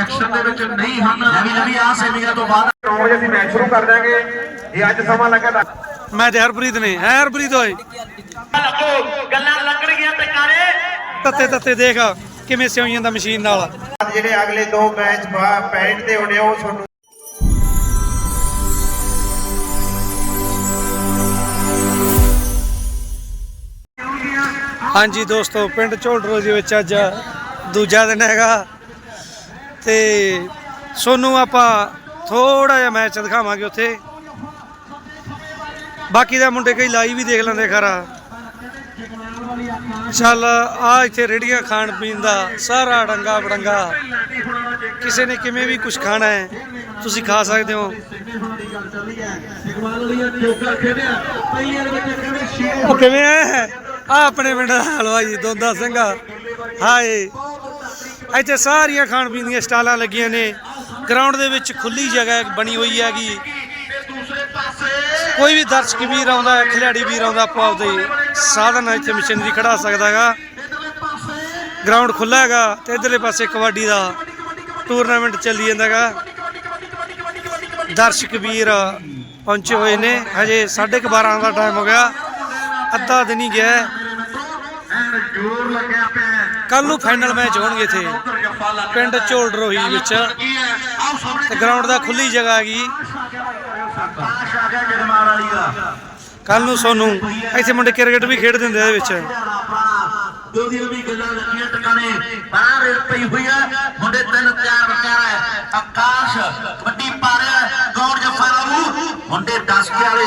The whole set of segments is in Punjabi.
ਐਕਸ਼ਨ ਦੇ ਵਿੱਚ ਨਹੀਂ ਹਨ। ਨਵੀਂ ਨਵੀਂ ਆ ਸੇਮੀਆਂ ਤੋਂ ਬਾਅਦ 9 ਵਜੇ ਅਸੀਂ ਮੈਚ ਸ਼ੁਰੂ ਕਰ ਦਾਂਗੇ ਜੇ ਅੱਜ ਸਮਾਂ ਲੱਗਾ ਤਾਂ ਮੈਂ ਤੇ ਹਰਪ੍ਰੀਤ ਨੇ। ਹੈ ਹਰਪ੍ਰੀਤ ਓਏ। ਲੱਗੋ ਗੱਲਾਂ ਲੱਗਣਗੀਆਂ ਤੇ ਕਾਰੇ ਤੱਤੇ ਤੱਤੇ ਦੇਖ ਕਿਵੇਂ ਸਿਉਂ ਜਾਂਦਾ ਮਸ਼ੀਨ ਨਾਲ। ਜਿਹੜੇ ਅਗਲੇ ਦੋ ਮੈਚ ਪੈਰੇਡ ਤੇ ਹੋਣੇ ਉਹ ਤੁਹਾਨੂੰ ਹਾਂਜੀ ਦੋਸਤੋ ਪਿੰਡ ਝੋਲਡਰੋ ਦੇ ਵਿੱਚ ਅੱਜ ਦੂਜਾ ਦਿਨ ਹੈਗਾ। ਤੇ ਸੋਨੂੰ ਆਪਾਂ ਥੋੜਾ ਜਿਹਾ ਮੈਚ ਦਿਖਾਵਾਂਗੇ ਉੱਥੇ। ਬਾਕੀ ਦਾ ਮੁੰਡੇ ਕਈ ਲਾਈਵ ਵੀ ਦੇਖ ਲੈਂਦੇ ਖਰਾ। ਚੱਲ ਆ ਇੱਥੇ ਰੇੜੀਆਂ ਖਾਣ ਪੀਣ ਦਾ ਸਾਰਾ ਡੰਗਾ ਬੜੰਗਾ। ਕਿਸੇ ਨੇ ਕਿਵੇਂ ਵੀ ਕੁਝ ਖਾਣਾ ਹੈ, ਤੁਸੀਂ ਖਾ ਸਕਦੇ ਹੋ। ਉਹ ਕਿਵੇਂ ਹੈ? ਆ ਆਪਣੇ ਪਿੰਡ ਦਾ ਹਲਵਾਈ, ਦੋਂਦਾ ਸਿੰਘ ਹਾਏ। ਇੱਥੇ ਸਾਰੀਆਂ ਖਾਣ ਪੀਣ ਦੀਆਂ ਸਟਾਲਾਂ ਲੱਗੀਆਂ ਨੇ। ਗਰਾਊਂਡ ਦੇ ਵਿੱਚ ਖੁੱਲੀ ਜਗ੍ਹਾ ਬਣੀ ਹੋਈ ਹੈਗੀ। ਕੋਈ ਵੀ ਦਰਸ਼ਕ ਵੀਰ ਆਉਂਦਾ ਹੈ ਖਿਡਾਰੀ ਵੀਰ ਆਉਂਦਾ, ਆਪੋ ਆਪਦੇ ਸਾਧਨ ਇੱਥੇ ਮਸ਼ੀਨਰੀ ਖੜਾ ਸਕਦਾ ਹੈਗਾ। ਗਰਾਊਂਡ ਖੁੱਲਾ ਹੈਗਾ ਤੇ ਇਧਰਲੇ ਪਾਸੇ ਕਬੱਡੀ ਦਾ ਟੂਰਨਾਮੈਂਟ ਚੱਲੀ ਜਾਂਦਾ ਹੈਗਾ। ਦਰਸ਼ਕ ਵੀਰ ਪਹੁੰਚੇ ਹੋਏ ਨੇ। ਹਜੇ 12:30 ਦਾ ਟਾਈਮ ਹੋ ਗਿਆ। ਅੱਧਾ ਦਿਨ ਹੀ ਗਿਆ। ਜੋਰ ਲੱਗਿਆ। ਕੱਲ ਨੂੰ ਫਾਈਨਲ ਮੈਚ ਹੋਣਗੇ ਇੱਥੇ। ਪਿੰਡ ਝੋਲਡਰੋਹੀ ਵਿੱਚ। ਕੀ ਹੈ ਆਓ ਸਾਹਮਣੇ ਤੇ ਗਰਾਊਂਡ ਦਾ ਖੁੱਲੀ ਜਗ੍ਹਾ ਹੈਗੀ। ਆਕਾਸ਼ ਆ ਗਿਆ ਜਗਮਾਰ ਵਾਲੀ ਦਾ ਕੱਲ ਨੂੰ ਸੋਨੂੰ, ਇੱਥੇ ਮੁੰਡੇ ਕ੍ਰਿਕਟ ਵੀ ਖੇਡ ਦਿੰਦੇ ਇਹਦੇ ਵਿੱਚ। ਦੋ ਦਿਨ ਵੀ ਗੱਲਾਂ ਲੱਗੀਆਂ ਟਿਕਾਣੇ ਬਾਹਰ ਰੇਲ ਪਈ ਹੋਈ ਹੈ ਮੁੰਡੇ ਤਿੰਨ ਤਿਆਰ ਵਿਚਾਰ ਹੈ ਆਕਾਸ਼ ਵੱਡੀ ਪਾ ਰਿਹਾ ਹੈ ਗੌਰ ਜਫਾ ਰਾਮੂ ਮੁੰਡੇ 10 ਕੇ ਵਾਲੇ,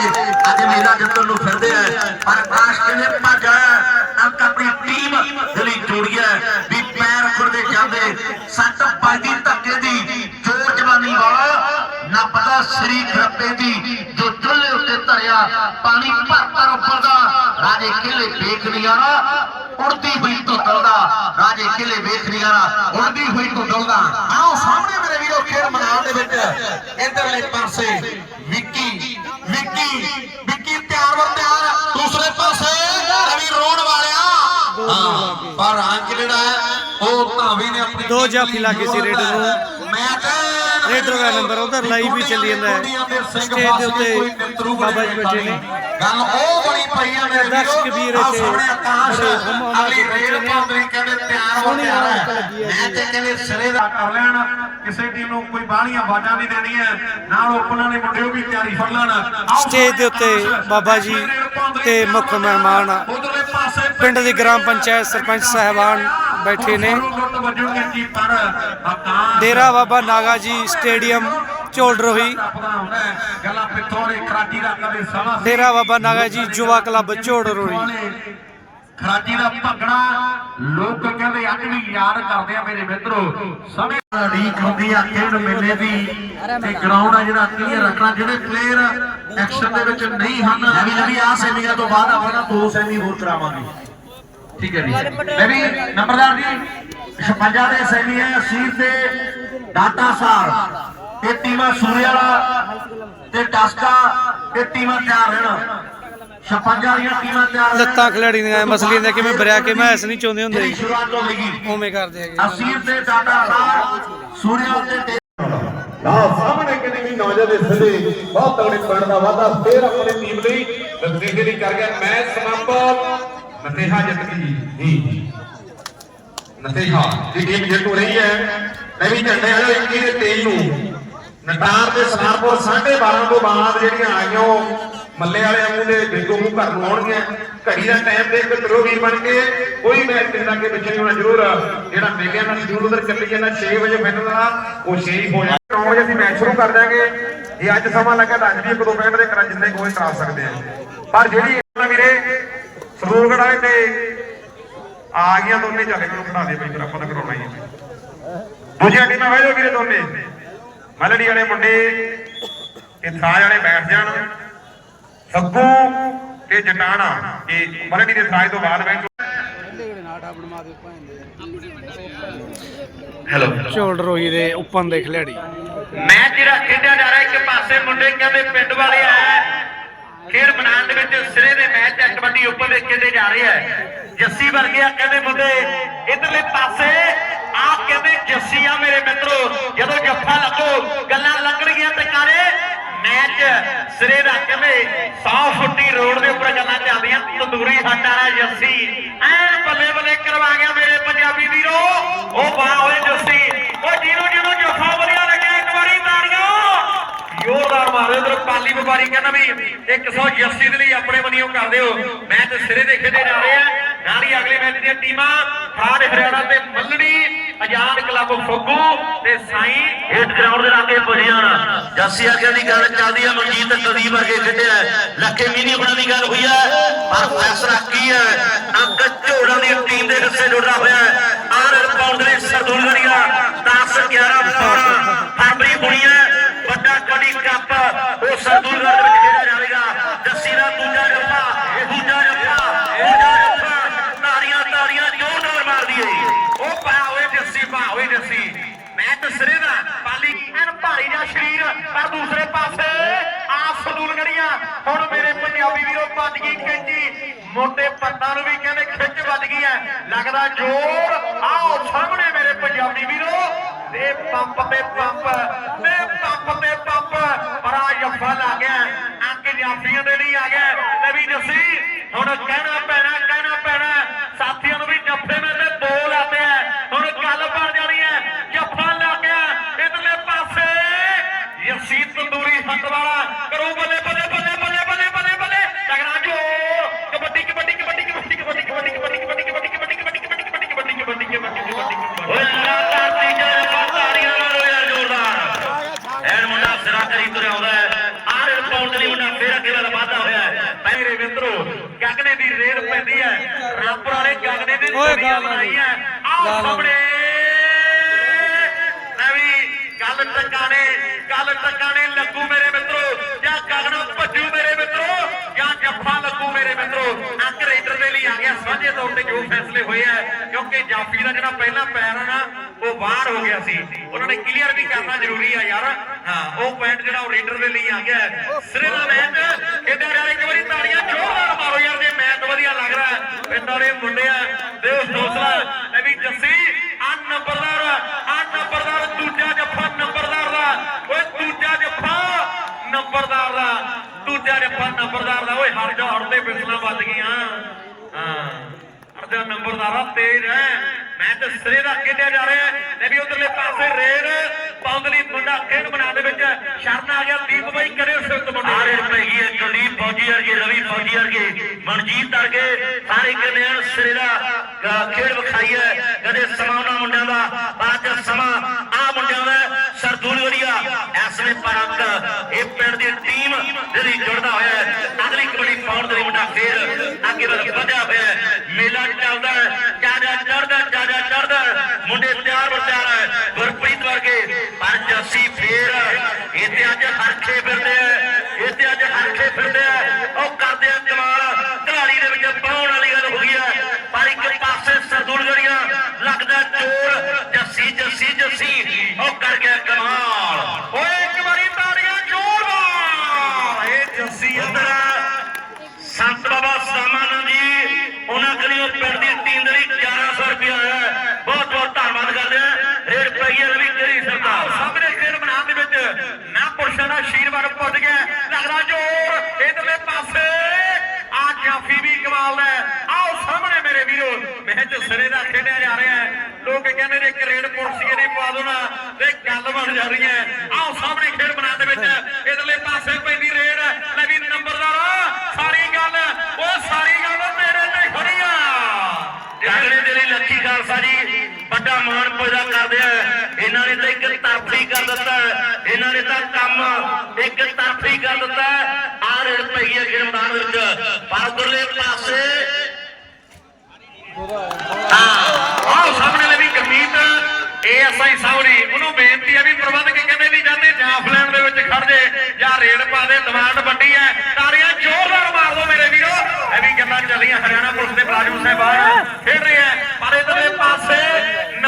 ਅੱਜ ਮੇਲਾ ਜਿੱਤਣ ਨੂੰ ਫਿਰਦੇ ਆ। ਪਰ ਆਕਾਸ਼ ਕਹਿੰਦੇ ਭੱਜ ਆਇਆ ਅੰਕ ਆਪਣੀ ਟੀਮ ਦਿਲੀ ਜੋੜੀਆ ਵੀ ਪੈਰ ਖੁਰਦੇ ਜਾਂਦੇ ਸੱਟ ਵੱਜਦੀ ਧੱਕੇ ਦੀ ਜੋਰ ਜਵਾਨੀ ਵਾਲਾ ਨਾ ਪਤਾ ਦੀ ਜੋ ਚੁੱਲ੍ਹੇ ਉੱਤੇ ਧਰਿਆ ਪਾਣੀ ਭਰ ਭਰ ਉੱਪਰਦਾ ਰਾਜੇ ਕਿਲੇ ਵੇਖ ਨਿਆਰਾ ਉੜਦੀ ਹੋਈ ਧੁੱਤਲ ਦਾ ਰਾਜੇ ਕਿਲੇ ਵੇਖ ਨਿਆਰਾ ਉੜਦੀ ਹੋਈ ਧੁੱਤਲ ਦਾ ਆਓ ਸਾਹਮਣੇ ਮੇਰੇ ਵੀਰੋ ਖੇਡ ਮੈਦਾਨ ਦੇ ਵਿੱਚ ਇਧਰਲੇ ਪਾਸੇ ਵਿੱਕੀ ਵਿੱਕੀ ਵਿੱਕੀ ਤਿਆਰ ਵਰ ਤਿਆਰ, ਦੂਸਰੇ ਪਾਸੇ ਰਵੀ ਰੋਣ ਵਾਲਿਆ। ਹਾਂ, ਪਰ ਅੰਕ ਜਿਹੜਾ ਹੈ, ਉਹ ਧਾਵੀ ਨੇ ਆਪਣੀ ਦੋ ਜਾਫੀ ਲੱਗੇ ਸੀ ਰੇਡਰ ਨੂੰ। ਰੇਡਰ ਦਾ ਨੰਬਰ ਉਧਰ ਲਾਈਵ ਵੀ ਚੱਲੀ ਜਾਂਦਾ ਹੈ। ਸਟੇਜ ਦੇ ਉੱਤੇ ਬਾਬਾ ਜੀ ਬੈਠੇ ਨੇ। ਗੱਲ ਉਹ ਬਣੀ ਪਈ ਆ ਮੇਰੇ ਦਰਸ਼ਕ ਵੀਰ ਇੱਥੇ ਸਾਹਮਣੇ ਆਕਾਸ਼ ਅਗਲੀ ਰੇਲ। ਪਾਉਂਦੇ ਕਹਿੰਦੇ ਤਿਆਰ ਹੋ ਤਿਆਰ ਹੈ। ਮੈਂ ਤੇ ਕਹਿੰਦੇ ਸਿਰੇ ਦਾ ਕਰ ਲੈਣ ਕਿਸੇ ਟੀਮ ਨੂੰ ਕੋਈ ਬਾਹਲੀਆਂ ਆਵਾਜ਼ਾਂ ਨਹੀਂ ਦੇਣੀਆਂ। ਨਾਲ ਓਪਨਰ ਨੇ ਮੁੰਡੇ ਉਹ ਵੀ ਤਿਆਰੀ ਫੜ ਲੈਣ। ਸਟੇਜ ਦੇ ਉੱਤੇ ਬਾਬਾ ਜੀ ਤੇ ਮੁੱਖ ਮਹਿਮਾਨ ਪਿੰਡ ਦੀ ਗ੍ਰਾਮ ਪੰਚਾਇਤ ਸਰਪੰਚ ਸਾਹਿਬਾਨ ਬੈਠੇ ਨੇ। ਡੇਰਾ ਬਾਬਾ ਨਾਗਾ ਜੀ ਸਟੇਡੀਅਮ ਝੋਲਡਰੋਹੀ ਪਤਾ ਹੁੰਦਾ ਹੈ, ਗੱਲਾਂ ਪਿੱਥੋਂ ਦੇ ਖਰਾਟੀ ਦਾ ਕਦੇ ਸਮਾਂ ਸੀ। ਡੇਰਾ ਬਾਬਾ ਨਾਗਾ ਜੀ ਯੁਵਾ ਕਲੱਬ ਝੋਲਡਰੋਹੀ ਖਰਾਟੀ ਦਾ ਭੰਗੜਾ ਲੋਕ ਕਹਿੰਦੇ ਅੱਜ ਵੀ ਯਾਦ ਕਰਦੇ ਆ ਮੇਰੇ ਮਿੱਤਰੋ। ਸਮੇਂ ਢੀਕ ਹੁੰਦੀ ਆ ਖੇਡ ਮੇਲੇ ਦੀ। ਤੇ ਗਰਾਊਂਡ ਆ ਜਿਹੜਾ ਕਲੀਅਰ ਰੱਖਣਾ ਜਿਹੜੇ ਪਲੇਅਰ ਐਕਸ਼ਨ ਦੇ ਵਿੱਚ ਨਹੀਂ ਹਨ। ਨਵੀਂ ਨਵੀਂ ਆ ਸੈਮੀਆਂ ਤੋਂ ਬਾਅਦ ਆਪਾਂ ਨਾ ਦੋ ਸੈਮੀ ਹੋਰ ਕਰਾਵਾਂਗੇ। ਠੀਕ ਹੈ ਜੀ। ਮੈਂ ਵੀ ਨੰਬਰਦਾਰ ਜੀ 56 ਦੇ ਸੈਮੀ ਹੈ ਅਸੀਰ ਤੇ ਡਾਟਾ ਸਾਹਿਬ ਇਹ ਟੀਮਾਂ ਸੂਰੇ ਵਾਲਾ ਤੇ ਟਸਕਾ ਇਹ ਟੀਮਾਂ ਤਿਆਰ ਰਹਿਣ। 56 ਵਾਲੀਆਂ ਟੀਮਾਂ ਤਿਆਰ। ਲੱਤਾਂ ਖਿਲਾੜੀ ਦੀਆਂ ਮਸਲੀਆਂ ਦੇ ਕਿਵੇਂ ਬਰਿਆ ਕੇ ਮੈਸ ਨਹੀਂ ਚਾਹੁੰਦੇ ਹੁੰਦੇ? ਸ਼ੁਰੂਆਤ ਤੋਂ ਹੋਏਗੀ ਉਵੇਂ ਕਰਦੇ ਹੈਗੇ। ਅਸੀਰ ਤੇ ਡਾਟਾ ਸਾਹਿਬ ਸੂਰਿਆ ਤੇ ਨਾ ਸਾਹਮਣੇ ਕਿਤੇ ਵੀ ਨੌਜਵਾਨ ਇਸ ਦੇ ਬਹੁਤ ਤਗੜੇ ਪਿੰਡ ਦਾ ਵਾਧਾ ਫੇਰ ਆਪਣੀ ਟੀਮ ਲਈ ਨਤੀਜੇ ਲਈ ਕਰ ਗਿਆ ਮੈਚ ਸਮਾਪਤ। ਨਤੀਜਾ ਜਿੱਤ ਗਈ। ਜੀ। ਨਤੀਜਾ। ਦੀ ਟੀਮ ਜਿੱਤ ਰਹੀ ਹੈ। ਨਵੀਂ ਝੰਡੇ ਵਾਲੇ 21 ਦੇ 23 ਨੂੰ। ਨਟਾਰ ਤੇ ਸਨਾਰਪੁਰ 12:30 ਤੋਂ ਬਾਅਦ ਜਿਹੜੀਆਂ ਆਈਆਂ, ਉਹ ਮੱਲੇ ਵਾਲੇ ਮੂੰਹ ਦੇ ਬਿੰਗੋ ਮੂੰਹ ਘਰ ਨੂੰ ਆਉਣਗੀਆਂ। ਘੜੀ ਦਾ ਟਾਈਮ ਦੇਖ ਕੇ ਤਰੋ ਵੀਰ ਬਣ ਕੇ। ਕੋਈ ਮੈਚ ਦਿੰਦਾ ਕਿ ਪਿੱਛੇ ਨਹੀਂ ਹੋਣਾ ਜ਼ਰੂਰ, ਜਿਹੜਾ ਮੇਲਿਆਂ ਦਾ ਸ਼ਡਿਊਲ ਉਧਰ ਚੱਲੀ ਜਾਂਦਾ 6 ਵਜੇ ਫਾਈਨਲ ਦਾ ਉਹ 6 ਹੀ ਹੋ ਜਾਣਾ 9 ਵਜੇ ਅਸੀਂ ਮੈਚ ਸ਼ੁਰੂ ਕਰ ਦਾਂਗੇ ਜੇ ਅੱਜ ਸਮਾਂ ਲੱਗਾ ਤਾਂ ਅੱਜ ਵੀ ਇੱਕ ਦੋ ਮਿੰਟ ਦੇ ਕਰਾ, ਜਿੰਨੇ ਕੋਈ ਕਰਾ ਸਕਦੇ ਆ। ਪਰ ਜਿਹੜੀ ਇਹਨਾਂ ਵੀਰੇ ਸਰੂਰਗੜ੍ਹ ਤੇ ਆ ਗਈਆਂ ਦੋਨੇ, ਚੱਲੇ ਮੈਨੂੰ ਖੜਾ ਦੇ ਬਈ, ਫਿਰ ਆਪਾਂ ਤਾਂ ਕਰਾਉਣਾ ਹੀ ਹੈ ਦੂਜੀਆਂ ਟੀਮਾਂ ਬਹਿ ਵੀਰੇ ਦੋਨੇ। ਮਲੜੀ ਵਾਲੇ ਮੁੰਡੇ ਤੇ ਥਾਜ ਵਾਲੇ ਬੈਠ ਜਾਣ। ਸੱਗੂ ਤੇ ਜਟਾਣਾ ਇਹ ਮਲੜੀ ਦੇ ਥਾਜ ਤੋਂ ਬਾਅਦ ਬੈਠੋ। ਹੈਲੋ ਝੋਲਡਰੋਹੀ ਦੇ ਓਪਨ ਦੇ ਖਿਡਾਰੀ। ਮੈਚ ਜਿਹੜਾ ਖੇਡਿਆ ਜਾ ਰਿਹਾ ਇੱਕ ਪਾਸੇ ਮੁੰਡੇ ਕਹਿੰਦੇ ਪਿੰਡ ਵਾਲੇ ਆ। ਖੇਡ ਮੈਦਾਨ ਦੇ ਵਿੱਚ ਸਿਰੇ ਦੇ ਮੈਚ ਹੈ ਕਬੱਡੀ ਉੱਪਰ ਦੇ ਖੇਡੇ ਜਾ ਰਹੇ ਆ। ਜੱਸੀ ਵਰਗੇ ਆ ਕਹਿੰਦੇ ਮੁੰਡੇ ਇਧਰਲੇ ਪਾਸੇ। ਆ ਕਹਿੰਦੇ ਜੱਸੀ ਆ ਮੇਰੇ ਮਿੱਤਰੋ, ਜਦੋਂ ਜੱਫਾ ਲੱਗੋ, ਗੱਲਾਂ ਲੱਗਣਗੀਆਂ ਟਿਕਾਣੇ ਮੈਚ ਸਿਰੇ ਦਾ ਕਹਿੰਦੇ 100 ਫੁੱਟੀ ਰੋਡ ਦੇ ਉੱਪਰ ਗੱਲਾਂ ਚੱਲਦੀਆਂ, ਤੰਦੂਰੀ ਹੱਟ ਜੱਸੀ। ਐਨ ਬੱਲੇ ਬੱਲੇ ਕਰਵਾ ਗਿਆ ਮੇਰੇ ਪੰਜਾਬੀ ਵੀਰੋ। ਉਹ ਵਾਹ ਹੋਏ ਜੱਸੀ। ਉਹ ਜਿਹਨੂੰ ਜਿਹਨੂੰ ਜੱਫਾ ਵਧੀਆ ਲੱਗਿਆ, ਇੱਕ ਵਾਰੀ ਤਾੜੀਆਂ। ਜ਼ੋਰਦਾਰ ਮਾਰੋ, ਇਧਰ ਪਾਲੀ ਵਪਾਰੀ ਕਹਿੰਦਾ ਵੀ 180 ਦੇ ਲਈ ਆਪਣੇ ਵੱਲੋਂ ਕਰ ਦਿਓ। ਮੈਚ ਸਿਰੇ ਦੇ ਖੇਡੇ ਜਾ ਰਹੇ ਆ। ਨਾਲ ਹੀ ਅਗਲੇ ਮੈਚ ਦੀਆਂ ਟੀਮਾਂ ਫਰਾਡ ਹਰਿਆਣਾ ਤੇ ਮੱਲੜੀ ਆਜ਼ਾਦ ਕਲੱਬ ਫੱਗੂ ਤੇ ਸਾਈ ਇਸ ਗਰਾਊਂਡ ਦੇ ਲਾਗੇ ਪੁਜੀਆਂ ਜੱਸੀ ਆਖਿਆ ਦੀ ਗੱਲ ਚੱਲਦੀ ਹੈ ਮਨਜੀਤ ਕੁਲਦੀਪ ਵਰਗੇ ਖੇਡਿਆ। ਲੱਖੇ ਮੀਨੀ ਬਣਾ ਦੀ ਗੱਲ ਹੋਈ ਹੈ ਪਰ ਫੈਸਲਾ ਕੀ ਹੈ ਅੰਕ ਝੋੜਾਂ ਦੀ ਟੀਮ ਦੇ ਹਿੱਸੇ ਜੁੜਦਾ ਹੋਇਆ ਹੈ। ਆਰ ਪਾਉਂਡ ਦੇ ਸਰਦੂਲਗੜੀਆ 10 11 12 ਫਰਵਰੀ ਬੁਣੀ ਵੱਡਾ ਕੜੀ ਕੱਪ, ਉਹ ਸਰਦੂਲਗੜ ਦੇ ਵਿੱਚ ਖੇਡਿਆ ਜਾਵੇਗਾ ਜੱਸੀ ਦਾ ਦੂਜਾ ਜੱਫਾ ਇਹ ਦੂਜਾ ਜੱਫਾ ਦੂਜਾ ਜੱਫਾ ਤਾੜੀਆਂ ਤਾੜੀਆਂ ਜ਼ੋਰਦਾਰ ਮਾਰਦੀ ਹੈ ਉਹ ਪਾ ਹੋਏ ਜੱਸੀ ਪਾ ਹੋਏ ਜੱਸੀ ਮੈਚ ਸਿਰੇ ਦਾ ਪਾਲੀ ਐਨ ਭਾਰੀ ਦਾ ਸਰੀਰ ਪਰ ਦੂਸਰੇ ਪਾਸੇ ਆ ਸਦੂਲ ਗੜੀਆਂ ਹੁਣ ਮੇਰੇ ਪੰਜਾਬੀ ਵੀਰੋ ਭੱਜ ਗਈ ਖਿੱਚੀ ਮੋਟੇ ਪੱਤਾਂ ਨੂੰ ਵੀ ਕਹਿੰਦੇ ਖਿੱਚ ਵੱਜ ਗਈ ਹੈ ਲੱਗਦਾ ਜ਼ੋਰ। ਆਓ ਸਾਹਮਣੇ ਮੇਰੇ ਪੰਜਾਬੀ ਵੀਰੋ। ਦੇ ਪੰਪ ਤੇ ਪੰਪ ਤੇ ਪੰਪ ਤੇ ਪੰਪ। ਬੜਾ ਜੱਫਾ ਲੱਗ ਗਿਆ। ਅੰਕ ਜਾਫੀਆਂ ਦੇ ਲਈ ਆ ਗਿਆ ਲੈ ਵੀ ਜੱਸੀ, ਹੁਣ ਕਹਿਣਾ ਪੈਣਾ, ਕਹਿਣਾ ਦੀ ਓਏ ਦੁਨੀਆ ਗੱਲ ਬਣਾਈ ਹੈ ਆਓ ਗੱਲ ਸਾਹਮਣੇ। ਲੈ ਵੀ ਗੱਲ ਟਕਾਣੇ ਗੱਲ ਟਕਾਣੇ ਲੱਗੂ ਮੇਰੇ ਮਿੱਤਰੋ। ਜਾਂ ਗਗਨ ਭੱਜੂ ਮੇਰੇ ਮਿੱਤਰੋ ਜਾਂ ਜੱਫਾ ਲੱਗੂ ਮੇਰੇ ਮਿੱਤਰੋ। ਅੰਕ ਰੇਡਰ ਦੇ ਲਈ ਆ ਗਿਆ ਸਾਂਝੇ ਤੌਰ ਤੇ ਜੋ ਫੈਸਲੇ ਹੋਏ ਆ। ਕਿਉਂਕਿ ਜਾਫੀ ਦਾ ਜਿਹੜਾ ਪਹਿਲਾ ਪੈਰ ਆ ਨਾ ਉਹ ਬਾਹਰ ਹੋ ਗਿਆ ਸੀ। ਉਹਨਾਂ ਨੇ ਕਲੀਅਰ ਵੀ ਕਰਨਾ ਜ਼ਰੂਰੀ ਆ ਯਾਰ। ਹਾਂ ਉਹ ਪੁਆਇੰਟ ਜਿਹੜਾ ਉਹ ਰੇਡਰ ਦੇ ਲਈ ਆ ਗਿਆ। ਸਿਰੇ ਦਾ ਮੈਚ ਜਾ ਰਿਹਾ ਇੱਕ ਵਾਰੀ ਤਾੜੀਆਂ ਜ਼ੋਰਦਾਰ ਮਾਰੋ ਯਾਰ ਜੇ ਮੈਚ ਵਧੀਆ ਲੱਗ ਰਿਹਾ ਹੈ ਪਿੰਡਾਂ ਦੇ ਮੁੰਡੇ ਆ ਤੇ ਹੌਸਲਾ ਇਹ ਵੀ ਜੱਸੀ ਆ ਨੰਬਰਦਾਰ ਆ ਨੰਬਰਦਾਰ ਦੂਜਾ ਜੱਫਾ, ਨੰਬਰਦਾਰ ਦਾ। ਓਏ ਦੂਜਾ ਜੱਫਾ, ਨੰਬਰਦਾਰ ਦਾ। ਦੂਜਾ ਜੱਫਾ, ਨੰਬਰਦਾਰ ਦਾ। ਓਏ ਹਟ ਜਾ ਹੜਦੇ ਬਿਸਲਾਂ ਵੱਜ ਗਈਆਂ। ਹਾਂ ਅਰਜਾ ਨੰਬਰਦਾਰਾ ਤੇਜ਼ ਹੈ। ਮੈਂ ਤੇ ਸਿਰੇ ਦਾ ਖੇਡਿਆ ਜਾ ਰਿਹਾ। ਹੈ ਵੀ ਉਧਰਲੇ ਪਾਸੇ ਰੇਰ ਰੇਡ ਪੌਂਦਲੀ ਮੁੰਡਾ ਖੇਡ ਬਣਾ ਦੇ ਵਿੱਚ, ਸ਼ਰਨ ਆ ਗਿਆ, ਦੀਪ ਬਾਈ ਕਰਿਓ ਸਿਫਤ ਮੁੰਡੇ। ਆਰੇ ਪੈ ਹੈ ਕੁਲਦੀਪ ਫੌਜੀ ਵਰਗੇ, ਰਵੀ ਫੌਜੀ ਵਰਗੇ, ਮਨਜੀਤ ਵਰਗੇ, ਸਾਰੇ ਕਹਿੰਦੇ ਹਨ ਸਿਰੇ ਦਾ ਖੇਡ ਵਿਖਾਈ ਹੈ। ਕਦੇ ਸਮਾਂ ਉਹਨਾਂ ਮੁੰਡਿਆਂ ਦਾ, ਬਾਅਦ ਸਮਾਂ ਆ ਮੁੰਡਿਆਂ ਦਾ ਸਰਦੂਲ ਵੜੀਆ, ਇਸ ਵੇ ਪਰੰਕ ਇਹ ਪਿੰਡ ਦੀ ਟੀਮ ਜਿਹੜੀ ਜੁੜਦਾ ਹੋਇਆ ਹੈ। ਅਗਲੀ ਕਬੱਡੀ ਪਾਉਣ ਦੇ ਲਈ ਮੁੰਡਾ ਫੇਰ ਅੱਗੇ ਵੱਲ ਵਧਿਆ ਹੋਇਆ ਮੇਲਾ ਚੱਲਦਾ ਹੈ ਚੜਦਾ ਜ਼ਿਆਦਾ ਚੜਦਾ ਮੁੰਡੇ ਤਿਆਰ ਬਰ ਤਿਆਰ ਹੈ ਗੁਰਪ੍ਰੀਤ ਵਰਗੇ ਪਰ ਜੱਸੀ ਫੇਰ ਇਹ ਤੇ ਅੱਜ ਹਰਖੇ ਫਿਰਦੇ ਆ ਇਹ ਤੇ ਅੱਜ ਹਰਖੇ ਫਿਰਦੇ ਆ ਉਹ ਕਰਦੇ ਆ ਕਮਾਲ ਘਰਾੜੀ ਦੇ ਵਿੱਚ ਪਾਉਣ ਵਾਲੀ ਗੱਲ ਹੋ ਗਈ ਹੈ ਪਰ ਇੱਕ ਪਾਸੇ ਸਰਦੂਲਗੜੀਆਂ ਲੱਗਦਾ ਚੋਰ ਜੱਸੀ ਜੱਸੀ ਜੱਸੀ ਉਹ ਕਰ ਗਿਆ ਕਮਾਲ ਓਏ ਇੱਕ ਵਾਰੀ ਤਾੜੀਆਂ ਜ਼ੋਰਦਾਰ ਇਹ ਜੱਸੀ ਉਧਰ ਸੰਤ ਬਾਬਾ ਸਾਮਾਨ ਜੀ ਉਹਨਾਂ ਕਰੀ ਉਹ ਪਿੰਡ ਦੀ ਟੀਮ ਦੇ ਲਈ 1100 ਰੁਪਏ ਆਇਆ ਹੈ। ਬਹੁਤ ਬਹੁਤ ਧੰਨਵਾਦ ਕਰਦੇ ਆ ਰੇਡ ਪਈ ਹੈ ਵੀ ਤੇਰੀ ਆਓ ਸਰਕਾਰ ਸਾਹਮਣੇ ਖੇਡ ਮੈਦਾਨ ਦੇ ਵਿੱਚ ਨਾ ਪੁਰਸ਼ਾਂ ਦਾ ਪੁੱਜ ਗਿਆ। ਲੱਗਦਾ ਜੋਰ ਇਧਰਲੇ ਪਾਸੇ। ਆ ਜਾਫੀ ਵੀ ਕਮਾਲ ਦਾ ਆਓ ਸਾਹਮਣੇ ਮੇਰੇ ਵੀਰੋ। ਮੈਚ ਸਿਰੇ ਦਾ ਖੇਡਿਆ ਜਾ ਰਿਹਾ ਹੈ। ਲੋਕ ਕਹਿੰਦੇ ਨੇ ਕਰੇਡ ਪੁਰਸੀਏ ਦੀ ਪਾ ਦੋ ਨਾ ਤੇ ਗੱਲ ਬਣ ਜਾ ਰਹੀ ਹੈ। ਆਓ ਸਾਹਮਣੇ ਖੇਡ ਮੈਦਾਨ ਦੇ ਵਿੱਚ। ਇਧਰਲੇ ਪਾਸੇ ਪੈਂਦੀ ਰੇਡ। ਲੈ ਵੀ ਨੰਬਰਦਾਰ, ਸਾਰੀ ਗੱਲ। ਉਹ ਸਾਰੀ ਗੱਲ ਮੇਰੇ ਤੇ ਖੜੀ ਆ। ਜਾਗਰੇ ਦੇ ਲੱਖੀ ਖਾਲਸਾ ਜੀ। ਵੱਡਾ ਮਾਣ ਪੈਦਾ ਕਰਦੇ ਆ। ਇਹਨਾਂ ਨੇ ਤਾਂ ਇੱਕ ਤਰਫੀ ਕਰ ਦਿੱਤਾ। ਇਹਨਾਂ ਨੇ ਤਾਂ ਕੰਮ ਇੱਕ ਤਰਫੀ ਕਰ ਦਿੱਤਾ। ਆ ਰੇਡ ਪਈ ਵਿੱਚ। ਪਰ ਉਧਰਲੇ ਪਾਸੇ ਆਓ ਸਾਹਮਣੇ ਲੈ ਵੀ ਗਰਮੀਤ ਏਐਸਆਈ ਸਾਹਮਣੇ ਉਹਨੂੰ ਬੇਨਤੀ ਹੈ ਵੀ ਪ੍ਰਬੰਧਕ ਕਹਿੰਦੇ ਵੀ ਜਾਂਦੇ ਜਾਫ ਲੈਣ ਦੇ ਵਿੱਚ ਖੜ ਜੇ ਜਾਂ ਰੇਡ ਪਾ ਦੇ ਡਿਮਾਂਡ ਵੱਡੀ ਹੈ ਤਾੜੀਆਂ ਜ਼ੋਰਦਾਰ ਮਾਰ ਦਿਓ ਮੇਰੇ ਵੀਰੋ। ਇਹ ਵੀ ਗੱਲਾਂ ਚੱਲੀਆਂ, ਹਰਿਆਣਾ ਪੁਲਿਸ ਦੇ ਮੁਲਾਜ਼ਮ ਸਾਹਿਬਾਨ ਖੇਡ ਰਹੇ ਆ। ਪਰ ਇਧਰਲੇ ਪਾਸੇ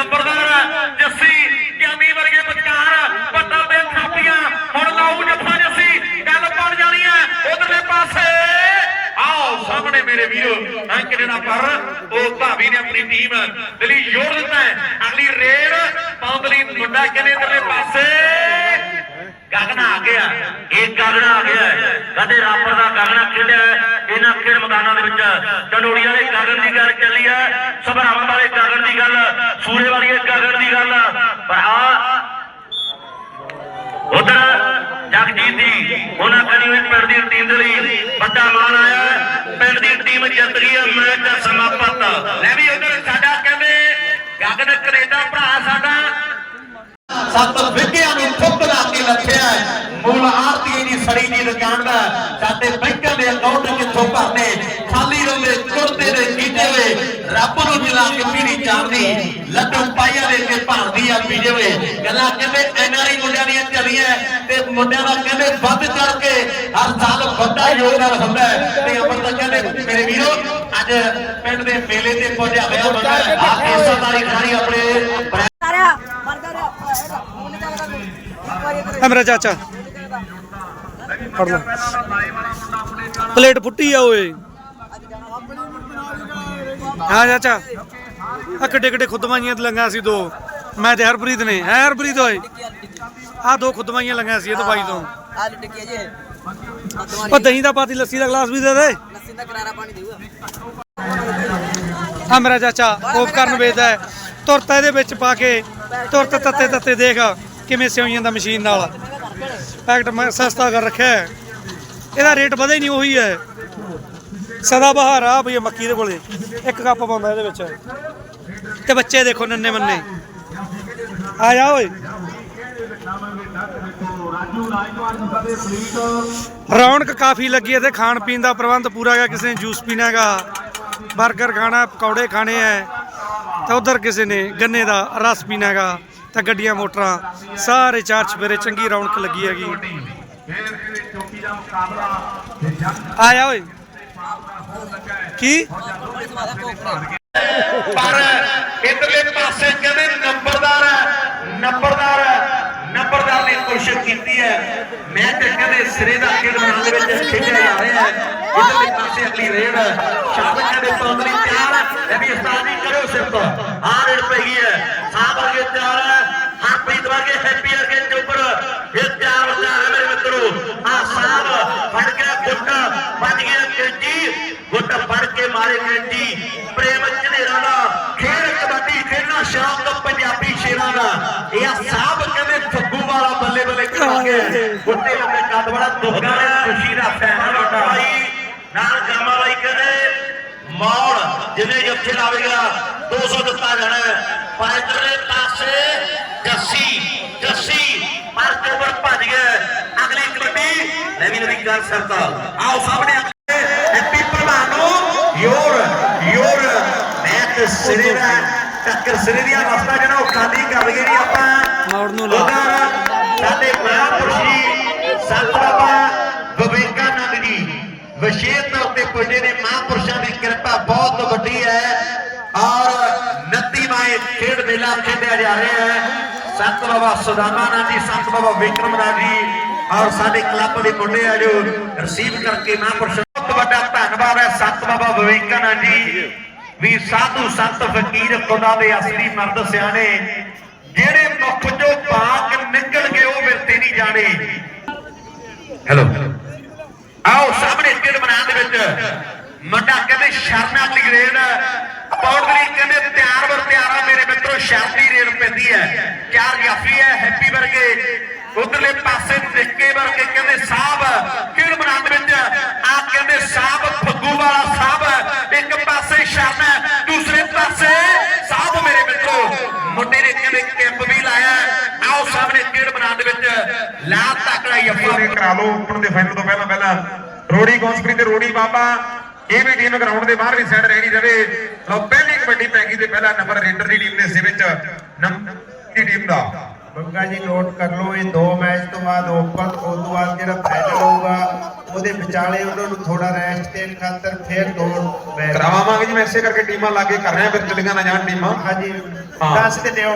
ਨੰਬਰਦਾਰ ਜੱਸੀ, ਗਿਆਨੀ ਵਰਗੇ ਵਿਚਕਾਰ ਪੱਟਾਂ ਤੇ ਥਾਪੀਆਂ। ਹੁਣ ਲਾਊ ਜੱਫਾ ਜੱਸੀ, ਗੱਲ ਬਣ ਜਾਣੀ ਹੈ ਉਧਰਲੇ ਪਾਸੇ। ਆਓ, ਸਾਹਮਣੇ ਮੇਰੇ ਵੀਰੋ ਅੰਕ ਜਿਹੜਾ ਪਰ ਉਹ ਭਾਵੀ ਨੇ ਆਪਣੀ ਟੀਮ ਦੇ ਲਈ ਜੋਰ ਦਿੱਤਾ ਹੈ। ਅਗਲੀ ਰੇਡ ਪਾਉਣ ਮੁੰਡਾ ਕਹਿੰਦੇ ਇਧਰਲੇ ਪਾਸੇ? ਗਗਨਾ ਆ ਗਿਆ। ਇਹ ਗਗਨਾ ਆ ਗਿਆ ਕਦੇ ਰਾਪਰ ਦਾ ਗਗਨਾ ਖੇਡਿਆ ਇਹਨਾਂ ਖੇਡ ਮੈਦਾਨਾਂ ਦੇ ਵਿੱਚ ਟੰਡੋੜੀ ਵਾਲੇ ਗਗਨ ਦੀ ਗੱਲ ਚੱਲੀ ਹੈ ਸਭਰਾਵਾਂ ਵਾਲੇ ਗਗਨ ਦੀ ਗੱਲ, ਸੂਰੇ ਵਾਲੀ ਇਹ ਦੀ ਗੱਲ। ਪਰ ਆ ਉਧਰ ਜਗਜੀਤ ਦੀ ਉਹਨਾਂ ਕਰੀ ਪਿੰਡ ਦੀ ਟੀਮ ਦੇ ਲਈ ਵੱਡਾ ਮਾਣ ਆਇਆ। ਪਿੰਡ ਦੀ ਟੀਮ ਜਿੱਤ ਗਈ ਹੈ ਮੈਚ ਸਮਾਪਤ। ਲੈ ਵੀ ਉਧਰ ਸਾਡਾ ਕਹਿੰਦੇ, ਗਗਨ ਕੈਨੇਡਾ ਭਰਾ ਸਾਡਾ ਸੱਤ ਵਿਗਿਆ ਨੂੰ ਥੁੱਕ ਕੇ ਲੱਥਿਆ ਮੂਲ ਆਰਤੀ ਦੀ ਸੜੀ ਦੀ ਦੁਕਾਨ ਦਾ ਸਾਡੇ ਬੈਂਕਾਂ ਦੇ ਅਕਾਊਂਟ ਕਿੱਥੋਂ ਭਰਨੇ? ਖਾਲੀ ਰੋਲੇ ਕੁਰਤੇ ਦੇ ਕੀਤੇ ਹੋਏ ਰੱਬ ਨੂੰ ਜਿਲਾ ਕੇ ਪੀੜੀ ਚਾੜਦੀ ਲੱਡੂ ਪਾਈਆ ਦੇ ਕੇ ਭਰਦੀ ਆ ਪੀੜੇ ਹੋਏ ਕਹਿੰਦਾ ਕਹਿੰਦੇ ਐਨਆਰਆਈ ਮੁੰਡਿਆਂ ਦੀਆਂ ਚੱਲੀਆਂ ਤੇ ਮੁੰਡਿਆਂ ਦਾ ਕਹਿੰਦੇ ਵੱਧ ਚੜ ਕੇ ਹਰ ਸਾਲ ਵੱਡਾ ਯੋਗਦਾਨ ਹੁੰਦਾ ਹੈ। ਤੇ ਅਮਰ ਤਾਂ ਕਹਿੰਦੇ, ਮੇਰੇ ਵੀਰੋ, ਅੱਜ ਪਿੰਡ ਦੇ ਮੇਲੇ ਤੇ ਪਹੁੰਚਿਆ ਹੋਇਆ ਬੰਦਾ ਆ ਇਸਤਾਰੀ ਖੜੀ ਆਪਣੇ ਰਿਹਾ ਮਰਦਾ ਰਿਹਾ ਹੈਗਾ ਉਹਨੇ ਤਾਂ ਲਗਾ ਇੱਕ ਵਾਰੀ ਕਰੇ ਆ ਮੇਰਾ ਚਾਚਾ। ਫੜ ਲੈ। ਪਲੇਟ ਫੁੱਟੀ ਆ ਓਏ। ਹਾਂ ਚਾਚਾ। ਆ ਕਿੱਡੇ ਕਿੱਡੇ ਖੁਦਵਾਈਆਂ ਲੰਗਾ ਸੀ ਦੋ। ਮੈਂ ਤੇ ਹਰਪ੍ਰੀਤ ਨੇ। ਹੈ ਹਰਪ੍ਰੀਤ ਓਏ? ਆ ਦੋ ਖੁਦਵਾਈਆਂ ਲੰਗਾ ਸੀ ਇਹ ਤੋਂ ਬਾਈ ਤੋਂ। ਆਲੂ ਟਿੱਕੀ ਜੇ ਉਹ ਦਹੀਂ ਦਾ ਪਾਤੀ ਲੱਸੀ ਦਾ ਗਲਾਸ ਵੀ ਦੇ ਦੇ। ਲੱਸੀ ਦਾ ਕਰਾਰਾ ਪਾਣੀ ਦੇਊਗਾ। ਆ ਮੇਰਾ ਚਾਚਾ ਉਪਕਰਨ ਵੇਚਦਾ ਹੈ। ਤੁਰਤ ਇਹਦੇ ਵਿੱਚ ਪਾ ਕੇ ਤੁਰਤ ਤੱਤੇ ਤੱਤੇ ਦੇਖ। ਕਿਵੇਂ ਸਿਉਂ ਜਾਂਦਾ ਮਸ਼ੀਨ ਨਾਲ? ਪੈਕਟ ਮੈਂ ਸਸਤਾ ਕਰ ਰੱਖਿਆ ਹੈ। ਇਹਦਾ ਰੇਟ ਵਧੇ ਨਹੀਂ, ਉਹੀ ਹੈ। ਸਦਾ ਬਹਾਰ ਆ ਭਈ ਮੱਕੀ ਦੇ ਕੋਲੇ। ਇੱਕ ਕੱਪ ਪਾਉਂਦਾ ਇਹਦੇ ਵਿੱਚ। ਤੇ ਬੱਚੇ ਦੇਖੋ ਨੰਨੇ ਮੰਨੇ। ਆ ਜਾ ਓਏ। ਰੌਣਕ ਕਾਫੀ ਲੱਗੀ ਹੈ ਤੇ ਖਾਣ ਪੀਣ ਦਾ ਪ੍ਰਬੰਧ ਪੂਰਾ ਹੈਗਾ, ਕਿਸੇ ਨੇ ਜੂਸ ਪੀਣਾ ਹੈਗਾ। 버ਗਰ ਖਾਣਾ, ਪਕੌੜੇ ਖਾਣੇ ਹੈ। ਤੇ ਉਧਰ ਕਿਸੇ ਨੇ ਗੰਨੇ ਦਾ ਰਸ ਪੀਣਾ ਹੈਗਾ। ਤੇ ਗੱਡੀਆਂ, ਮੋਟਰਾਂ, ਸਾਰੇ ਚਾਰ ਚਫੇਰੇ, ਚੰਗੀ ਰੌਣਕ ਲੱਗੀ ਹੈਗੀ। ਫਿਰ ਓਏ। ਕੀ? ਪਰ ਇਧਰਲੇ ਪਾਸੇ ਕਹਿੰਦੇ ਨੰਬਰਦਾਰ ਹੈ ਨੰਬਰਦਾਰ ਹੈ, ਨੰਬਰਦਾਰ ਨੇ ਕੋਸ਼ਿਸ਼ ਕੀਤੀ ਹੈ। ਮੈਂ ਤੇ ਕਹਿੰਦੇ ਸਿਰੇ ਦਾ ਖੇਡ ਮੈਦਾਨ ਦੇ ਵਿੱਚ ਖੇਡਿਆ ਜਾ ਰਿਹਾ ਹੈ। ਇਧਰਲੇ ਪਾਸੇ ਅਗਲੀ ਰੇਡ ਸ਼ਾਬਕ ਕਹਿੰਦੇ ਪੌਂਦਲੀ ਤਿਆਰ ਹੈ। ਵੀ ਉਸਤਾਦ ਜੀ ਕਰੋ ਸਿਰਫ। ਆ ਰੇਡ ਪੈ ਹੈ। ਸਾਹ ਵਰਗੇ ਤਿਆਰ ਹੈ। ਹਰਪ੍ਰੀਤ ਵਰਗੇ ਹੈਪੀ ਵਰਗੇ ਚੋਪਰ ਇਹ ਤਿਆਰ ਹੋ ਜਾ ਮੇਰੇ ਮਿੱਤਰੋ ਆ ਸਾਹ ਫੜ ਗਿਆ ਗੁੱਟ ਵੱਜ ਗਿਆ ਕੈਂਚੀ ਕੇ ਮਾਰੇ ਕੈਂਚੀ ਪ੍ਰੇਮ ਝਨੇਰਾ ਦਾ ਖੇਡ ਕਬੱਡੀ ਖੇਡਣਾ ਸ਼ੌਕ ਪੰਜਾਬੀ ਸ਼ੇਰਾਂ ਦਾ। ਇਹ ਆ ਸਾਹਬ ਕਹਿੰਦੇ ਫੱਗੂ ਵਾਲਾ ਬੱਲੇ ਬੱਲੇ ਕਰਾ ਕੇ ਗੁੱਟੇ ਲੰਮੇ ਕੱਦ ਬੜਾ ਦੁੱਖਾ ਖੁਸ਼ੀ ਦਾ ਫੈਨ ਵੱਡਾ ਨਾਲ ਗਰਮਾ ਬਾਈ ਕਹਿੰਦੇ, ਮੌੜ ਜਿਵੇਂ ਜੱਥੇ ਲਾਵੇਗਾ 200 ਦਿੱਤਾ ਜਾਣਾ ਹੈ। ਪਰ ਇਧਰਲੇ ਪਾਸੇ ਜੱਸੀ ਜੱਸੀ ਪਰ ਕੋਬਰ ਭੱਜ ਗਿਆ ਅਗਲੀ ਕਬੱਡੀ ਲੈ ਵੀ ਨਵੀਂ ਗੱਲ ਸਰਤਾ ਆਓ ਸਾਹਮਣੇ ਹੈਪੀ ਪ੍ਰਵਾਨੋ ਯੋਰ ਯੋਰ ਮੈਚ ਸਿਰੇ ਦਾ ਟੱਕਰ ਸਿਰੇ ਦੀਆਂ ਰਸਤਾ ਜਿਹੜਾ ਉਹ ਖਾਲੀ ਕਰ ਲਈਏ ਜੀ ਆਪਾਂ ਮੌੜ ਨੂੰ ਲਾ। ਉਧਰ ਸਾਡੇ ਮਹਾਂਪੁਰਸ਼ੀ ਸੰਤ ਬਾਬਾ ਵਿਵੇਕਾਨੰਦ ਜੀ ਵਿਸ਼ੇਸ਼ ਤੌਰ ਤੇ ਪੁੱਜੇ ਨੇ ਮਹਾਂਪੁਰਸ਼ਾਂ ਦੀ ਕਿਰਪਾ ਬਹੁਤ ਵੱਡੀ ਹੈ ਔਰ 29 ਮਾਏ ਖੇਡ ਮੇਲਾ ਖੇਡਿਆ ਜਾ ਰਿਹਾ ਹੈ ਸੰਤ ਬਾਬਾ ਸੁਦਾਮਾਨੰਦ ਜੀ ਸੰਤ ਬਾਬਾ ਵਿਕਰਮਨਾਥ ਜੀ ਔਰ ਸਾਡੇ ਕਲੱਬ ਦੇ ਮੁੰਡੇ ਆ ਜੋ ਰਿਸੀਵ ਕਰਕੇ ਮਹਾਂਪੁਰਸ਼ ਬਹੁਤ ਵੱਡਾ ਧੰਨਵਾਦ ਹੈ ਸੰਤ ਬਾਬਾ ਵਿਵੇਕਾਨੰਦ ਜੀ। ਵੀ ਸਾਧੂ ਸੰਤ ਫਕੀਰ ਖੁਦਾ ਦੇ ਅਸਲੀ ਮਰਦ ਸਿਆਣੇ, ਜਿਹੜੇ ਮੁਖ ਚੋਂ ਪਾਕ ਨਿਕਲ ਗਏ ਉਹ ਵਿਰਤੇ ਨਹੀਂ ਜਾਣੇ। ਹੈਲੋ ਆਓ ਸਾਹਮਣੇ ਖੇਡ ਮੈਦਾਨ ਦੇ ਵਿੱਚ। ਮੁੰਡਾ ਕਹਿੰਦੇ ਸ਼ਰਨਾ ਦੀ ਰੇਡ ਪੌੜਲੀ ਕਹਿੰਦੇ ਤਿਆਰ ਵਰ ਤਿਆਰਾ ਮੇਰੇ ਮਿੱਤਰੋ ਸ਼ਰਨ ਦੀ ਰੇਡ ਪੈਂਦੀ ਹੈ। ਚਾਰ ਜਾਫੀ ਹੈ ਹੈਪੀ ਵਰਗੇ। ਉਧਰਲੇ ਪਾਸੇ ਨਿੱਕੇ ਵਰਗੇ ਕਹਿੰਦੇ ਸਾਹਿਬ ਖੇਡ ਮੈਦਾਨ ਦੇ ਵਿੱਚ? ਆ ਕਹਿੰਦੇ ਸਾਹਿਬ ਫੱਗੂ ਵਾਲਾ ਸਾਹਿਬ ਇੱਕ ਪਾਸੇ ਸ਼ਰਨ ਦੂਸਰੇ ਪਾਸੇ ਸਾਹਿਬ ਮੇਰੇ ਮਿੱਤਰੋ। ਮੁੰਡੇ ਨੇ ਕਹਿੰਦੇ ਕੈਂਪ ਵੀ ਲਾਇਆ ਆਓ ਸਾਹਮਣੇ ਖੇਡ ਮੈਦਾਨ ਦੇ ਵਿੱਚ? ਲਾ ਤਕੜਾ ਯੱਫਾ ਦੇ ਕਰਾ ਲਓ ਓਪਨ ਦੇ ਫਾਈਨਲ ਤੋਂ ਪਹਿਲਾਂ ਪਹਿਲਾਂ ਰੋੜੀ ਗੌਂਸਪਰੀ ਤੇ ਰੋੜੀ ਬਾਬਾ ਇਹ ਵੀ ਟੀਮ ਗਰਾਊਂਡ ਦੇ ਬਾਹਰ ਵੀ ਸਾਈਡ ਰਹਿਣੀ ਰਵੇ ਲਓ ਪਹਿਲੀ ਕਬੱਡੀ ਪੈ ਗਈ ਤੇ ਪਹਿਲਾ ਨੰਬਰ ਰੇਡਰ ਦੀ ਟੀਮ ਦੇ ਹਿੱਸੇ ਵਿੱਚ ਨੰਬਰ ਦੀ ਟੀਮ ਦਾ। ਬੰਗਾ ਜੀ ਨੋਟ ਕਰ ਲਓ ਇਹ ਦੋ ਮੈਚ ਤੋਂ ਬਾਅਦ ਓਪਨ ਉਸ ਤੋਂ ਬਾਅਦ ਜਿਹੜਾ ਫਾਈਨਲ ਹੋਊਗਾ ਉਹਦੇ ਵਿਚਾਲੇ ਉਹਨਾਂ ਨੂੰ ਥੋੜਾ ਰੈਸਟ ਦੇਣ ਖਾਤਰ ਫਿਰ ਦੋ ਮੈਚ ਕਰਾਵਾਂਗੇ ਜੀ ਮੈਂ ਇਸੇ ਕਰਕੇ ਟੀਮਾਂ ਲਾ ਕੇ ਕਰ ਰਹੇ ਆ ਫਿਰ ਚਲੀਆਂ ਨਾ ਜਾਣ ਟੀਮਾਂ। ਹਾਂਜੀ। ਦੱਸ ਦਿੰਦੇ ਹੋ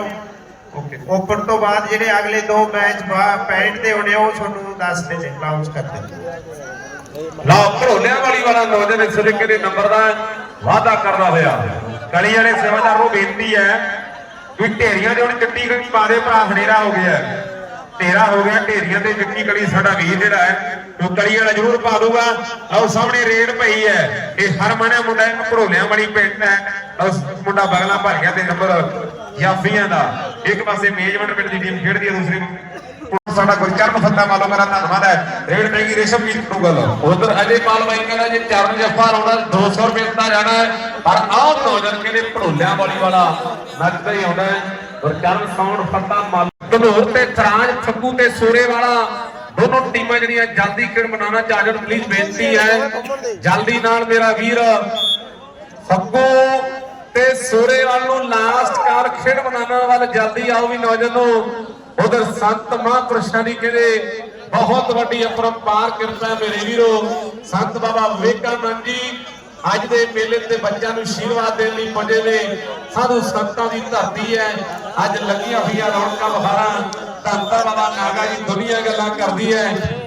ਓਕੇ। ਓਪਨ ਤੋਂ ਬਾਅਦ ਜਿਹੜੇ ਅਗਲੇ ਦੋ ਮੈਚ ਪੈਂਟ ਤੇ ਹੋਣੇ ਉਹ ਤੁਹਾਨੂੰ ਦੱਸ ਦਿੰਦੇ ਅਨਾਉਂਸ ਕਰ ਦਿੰਦੇ ਲਓ ਭੜੋਲਿਆਂ ਵਾਲੀ ਵਾਲਾ ਨੌਜਵਾਨ ਇਸ ਦੇ ਨੰਬਰ ਦਾ ਵਾਅਦਾ ਕਰਦਾ ਹੋਇਆ। ਗਲੀ ਵਾਲੇ ਸੇਵਾਦਾਰ ਨੂੰ ਬੇਨਤੀ ਹੈ ਵੀ ਢੇਰੀਆਂ ਦੇ ਹੁਣ ਚਿੱਟੀ ਗਲੀ ਪਾ ਦੇ, ਭਰਾ ਹਨੇਰਾ ਹੋ ਗਿਆ। ਢੇਰਾ ਹੋ ਗਿਆ, ਢੇਰੀਆਂ ਤੇ ਚਿੱਟੀ ਕਲੀ ਸਾਡਾ ਵੀਰ ਜਿਹੜਾ ਹੈ, ਉਹ ਗਲੀ ਵਾਲਾ ਜ਼ਰੂਰ ਪਾ ਦੂਗਾ। ਆਓ ਸਾਹਮਣੇ ਰੇਡ ਪਈ ਹੈ। ਇਹ ਹਰਮਨਾ ਮੁੰਡਾ ਇੱਕ ਭੜੋਲਿਆਂ ਵਾਲੀ ਪਿੰਡ ਹੈ। ਆਓ ਮੁੰਡਾ ਬਗਲਾ ਭਰ ਗਿਆ ਤੇ ਨੰਬਰ ਜਾਫੀਆਂ ਦਾ। ਇੱਕ ਪਾਸੇ ਮੇਜਮੈਂਟ ਪਿੰਡ ਦੀ ਟੀਮ ਖੇਡਦੀ ਹੈ, ਦੂਸਰੀ ਸਾਡਾ ਗੁਰਚਰਨ ਫੱਤਾ ਮਾਲੋ ਮੇਰਾ ਧੰਨਵਾਦ ਹੈ। ਰੇਡ ਪੈਗੀ ਰੇਸ਼ਮਜੀਤ ਨੂੰ ਗੱਲ ਉਧਰ ਅਜੇ ਪਾਲ ਬਾਈ ਕਹਿੰਦਾ ਜੇ, ਚਰਨ ਜੱਫਾ ਲਾਉਣਾ 200 ਰੁਪਏ ਦਾ ਜਾਣਾ ਹੈ। ਪਰ ਆਹ ਨੌਜਵਾਨ ਕਹਿੰਦੇ ਭੜੋਲਿਆਂ ਵਾਲੀ ਵਾਲਾ ਨੱਚਦਾ ਹੀ ਆਉਂਦਾ ਹੈ। ਗੁਰਚਰਨ ਸਾਊਂਡ ਫੱਤਾ ਮਾਲੋ ਧਨੋਰ ਤੇ ਤਰਾਜ, ਫੱਗੂ ਤੇ ਸੋਰੇ ਵਾਲਾ, ਦੋਨੋਂ ਟੀਮਾਂ ਜਿਹੜੀਆਂ ਜਲਦੀ ਖੇਡ ਬਣਾਉਣਾ ਚਾਹਣ ਪਲੀਜ਼ ਬੇਨਤੀ ਹੈ। ਜਲਦੀ ਨਾਲ ਮੇਰਾ ਵੀਰ ਫੱਗੂ ਤੇ ਸੋਰੇ ਵੱਲ ਨੂੰ ਲਾਸਟ ਕਾਰ ਖੇਡ ਬਣਾਉਣ ਵੱਲ ਜਲਦੀ ਆਓ ਵੀ ਨੌਜਵਾਨੋ। ਉਧਰ ਸੰਤ ਮਹਾਂਪੁਰਸ਼ਾਂ ਦੀ ਕਹਿੰਦੇ ਬਹੁਤ ਵੱਡੀ ਅਪਰੰਪਾਰ ਕਿਰਪਾ ਮੇਰੇ ਵੀਰੋ। ਸੰਤ ਬਾਬਾ ਵਿਵੇਕਾਨੰਦ ਜੀ ਅੱਜ ਦੇ ਮੇਲੇ ਤੇ ਬੱਚਿਆਂ ਨੂੰ ਆਸ਼ੀਰਵਾਦ ਦੇਣ ਲਈ ਪਹੁੰਚੇ ਨੇ। ਸਾਧੂ ਸੰਤਾਂ ਦੀ ਧਰਤੀ ਹੈ। ਅੱਜ ਲੱਗੀਆਂ ਹੋਈਆਂ ਰੌਣਕਾਂ ਬਹਾਰਾਂ ਧੰਤਾ ਬਾਬਾ ਨਾਗਾ ਜੀ ਦੁਨੀਆ ਗੱਲਾਂ ਕਰਦੀ ਹੈ।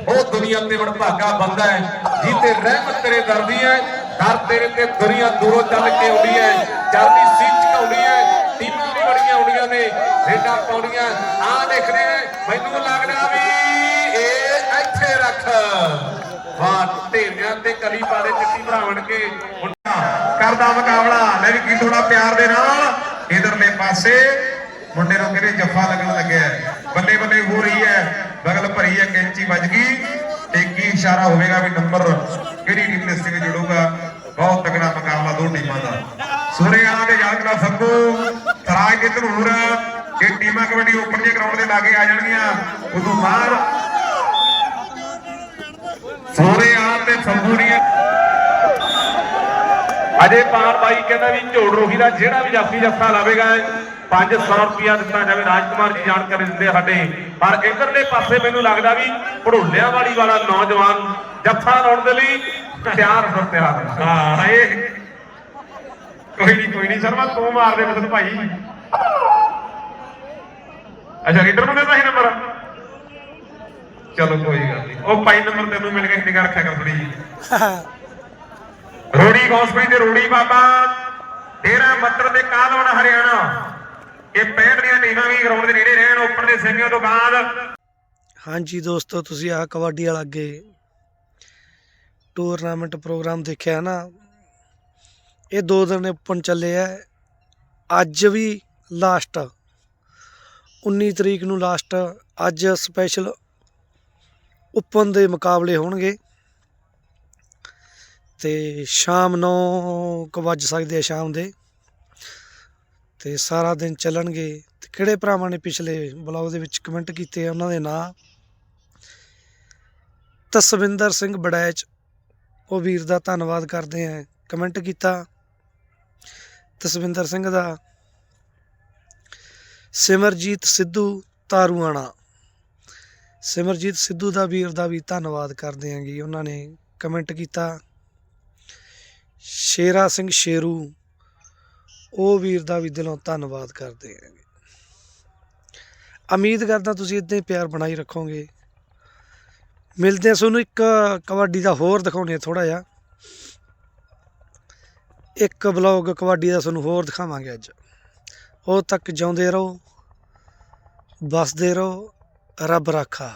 ਉਹ ਦੁਨੀਆ ਤੇ ਵਡਭਾਗਾ ਬੰਦਾ ਹੈ। ਜੀ ਤੇ ਰਹਿਮਤ ਤੇਰੇ ਦਰਦੀ ਹੈ ਦਰ ਤੇਰੇ ਤੇ ਦੁਨੀਆ ਦੂਰੋਂ ਚੱਲ ਕੇ ਆਉਂਦੀ ਹੈ। ਚੜਦੀ ਸੀਟ ਝਕਾਉਂਦੀ ਹੈ। ਬੜੀਆਂ ਨੇ ਰੇਡਾਂ ਪਾਉਣੀਆਂ। ਆ ਦੇਖਦੇ ਮੈਨੂੰ ਲੱਗਦਾ ਵੀ ਇਹ ਇੱਥੇ ਰੱਖ। ਵਾਹ ਢੇਲਿਆਂ ਤੇ ਕਲੀ ਪਾੜੇ ਚਿੱਟੀ ਭਰਾਵਣ ਕੇ ਮੁੰਡਾ ਕਰਦਾ ਮੁਕਾਬਲਾ। ਲੈ ਵੀ ਕੀ ਥੋੜਾ ਪਿਆਰ ਦੇ ਨਾਲ। ਇਧਰਲੇ ਪਾਸੇ ਮੁੰਡੇ ਨੂੰ ਕਿਹੜੇ ਜੱਫਾ ਲੱਗਣ ਲੱਗਿਆ ਬੱਲੇ ਬੱਲੇ ਹੋ ਰਹੀ ਹੈ। ਬਗਲ ਭਰੀ ਹੈ, ਕੈਂਚੀ ਵੱਜ ਗਈ। ਤੇ ਕੀ ਇਸ਼ਾਰਾ ਹੋਵੇਗਾ ਵੀ ਨੰਬਰ ਕਿਹੜੀ ਟੀਮ ਦੇ ਸਿੰਘ ਜੁੜੂਗਾ? ਬਹੁਤ ਤਕੜਾ ਮੁਕਾਬਲਾ ਦੋ ਟੀਮਾਂ ਦਾ। ਸੂਰੇ ਵਾਲਾ ਦੇ ਯਾਦਗਰਾ ਫੱਗੂ ਤਰਾਜ ਦੇ ਧਨੂਰ ਇਹ ਟੀਮਾਂ ਕਬੱਡੀ ਓਪਨ ਦੇ ਗਰਾਊਂਡ ਦੇ ਲਾਗੇ ਆ ਜਾਣਗੀਆਂ ਉਦੋਂ ਬਾਅਦ ਸੋਰੇ ਵਾਲਾ ਤੇ ਨਹੀਂ ਅਜੇ ਪਾਰ ਬਾਈ ਕਹਿੰਦਾ ਵੀ ਝੋੜ ਰੋਹੀ ਦਾ ਜਿਹੜਾ ਵੀ ਜਾਫੀ ਜੱਫਾ ਲਾਵੇਗਾ 500 ਰੁਪਿਆ ਦਿੱਤਾ ਜਾਵੇ। ਰਾਜਕੁਮਾਰ ਜੀ ਜਾਣਕਾਰੀ ਦਿੰਦੇ ਸਾਡੇ। ਪਰ ਇਧਰਲੇ ਪਾਸੇ ਮੈਨੂੰ ਲੱਗਦਾ ਵੀ ਭੜੋਲਿਆਂ ਵਾਲੀ ਵਾਲਾ ਨੌਜਵਾਨ ਜੱਫਾ ਲਾਉਣ ਦੇ ਲਈ ਤਿਆਰ ਹੋ ਤਿਆਰ। ਹਾਂ ਇਹ ਕੋਈ ਨਹੀਂ ਕੋਈ ਨਹੀਂ ਸ਼ਰਮਾ ਤੂੰ ਮਾਰ ਦੇ ਮਦਦ ਭਾਈ। ਅੱਛਾ ਰੀਡਰ ਨੂੰ ਦੇਤਾ ਸੀ ਨੰਬਰ ਚਲੋ, ਕੋਈ ਗੱਲ ਨਹੀਂ। ਉਹ ਭਾਈ ਨੰਬਰ ਤੈਨੂੰ ਮਿਲ ਗਿਆ, ਨਿਗਾਹ ਰੱਖਿਆ ਕਰ ਥੋੜੀ ਜੀ ਰੋੜੀ ਗੌਸਪੀ ਤੇ ਰੋੜੀ ਬਾਬਾ, ਡੇਰਾ ਮੱਤਰ ਦੇ ਕਾਲਵਣ, ਹਰਿਆਣਾ। ਇਹ 65 ਦੀਆਂ ਟੀਮਾਂ ਵੀ ਗਰਾਊਂਡ ਦੇ ਨੇੜੇ ਰਹਿਣ ਓਪਨ ਦੇ ਸੈਮੀਆਂ ਤੋਂ ਬਾਅਦ। ਹਾਂਜੀ ਦੋਸਤੋ, ਤੁਸੀਂ ਆ ਕਬੱਡੀ ਵਾਲਾ ਅੱਗੇ ਟੂਰਨਾਮੈਂਟ ਪ੍ਰੋਗਰਾਮ ਦੇਖਿਆ ਨਾ? ਇਹ ਦੋ ਦਿਨ ਓਪਨ ਚੱਲੇ ਆ। ਅੱਜ ਵੀ ਲਾਸਟ। 19 ਤਰੀਕ ਨੂੰ ਲਾਸਟ। ਅੱਜ ਸਪੈਸ਼ਲ ਓਪਨ ਦੇ ਮੁਕਾਬਲੇ ਹੋਣਗੇ। ਤੇ ਸ਼ਾਮ 9 ਕੁ ਵੱਜ ਸਕਦੇ ਆ ਸ਼ਾਮ ਦੇ। ਤੇ ਸਾਰਾ ਦਿਨ ਚੱਲਣਗੇ। ਤੇ ਕਿਹੜੇ ਭਰਾਵਾਂ ਨੇ ਪਿਛਲੇ ਬਲੌਗ ਦੇ ਵਿੱਚ ਕਮੈਂਟ ਕੀਤੇ ਆ ਉਹਨਾਂ ਦੇ ਨਾਂ? ਤਸਵਿੰਦਰ ਸਿੰਘ ਬੜੈਚ। ਉਹ ਵੀਰ ਦਾ ਧੰਨਵਾਦ ਕਰਦੇ ਆ। ਕਮੈਂਟ ਕੀਤਾ। ਤਸਵਿੰਦਰ ਸਿੰਘ ਦਾ ਸਿਮਰਜੀਤ ਸਿੱਧੂ ਤਾਰੂਆਣਾ। ਸਿਮਰਜੀਤ ਸਿੱਧੂ ਦਾ ਵੀਰ ਦਾ ਵੀ ਧੰਨਵਾਦ ਕਰਦੇ ਆਂਗੇ ਉਹਨਾਂ ਨੇ ਕਮੈਂਟ ਕੀਤਾ। ਸ਼ੇਰਾ ਸਿੰਘ ਸ਼ੇਰੂ, ਉਹ ਵੀਰ ਦਾ ਵੀ ਦਿਲੋਂ ਧੰਨਵਾਦ ਕਰਦੇ ਹਾਂ ਉਮੀਦ ਕਰਦਾ ਤੁਸੀਂ ਇਦਾਂ ਹੀ ਪਿਆਰ ਬਣਾਈ ਰੱਖੋਗੇ। ਮਿਲਦੇ ਹਾਂ ਤੁਹਾਨੂੰ ਇੱਕ ਕਬੱਡੀ ਦਾ ਹੋਰ ਦਿਖਾਉਣੇ ਥੋੜਾ ਜਿਹਾ। ਇੱਕ ਬਲੌਗ ਕਬੱਡੀ ਦਾ ਤੁਹਾਨੂੰ ਹੋਰ ਦਿਖਾਵਾਂਗੇ ਅੱਜ। ਉਹ ਤੱਕ ਜਿਉਂਦੇ ਰਹੋ ਬਸਦੇ ਰਹੋ ਰੱਬ ਰਾਖਾ।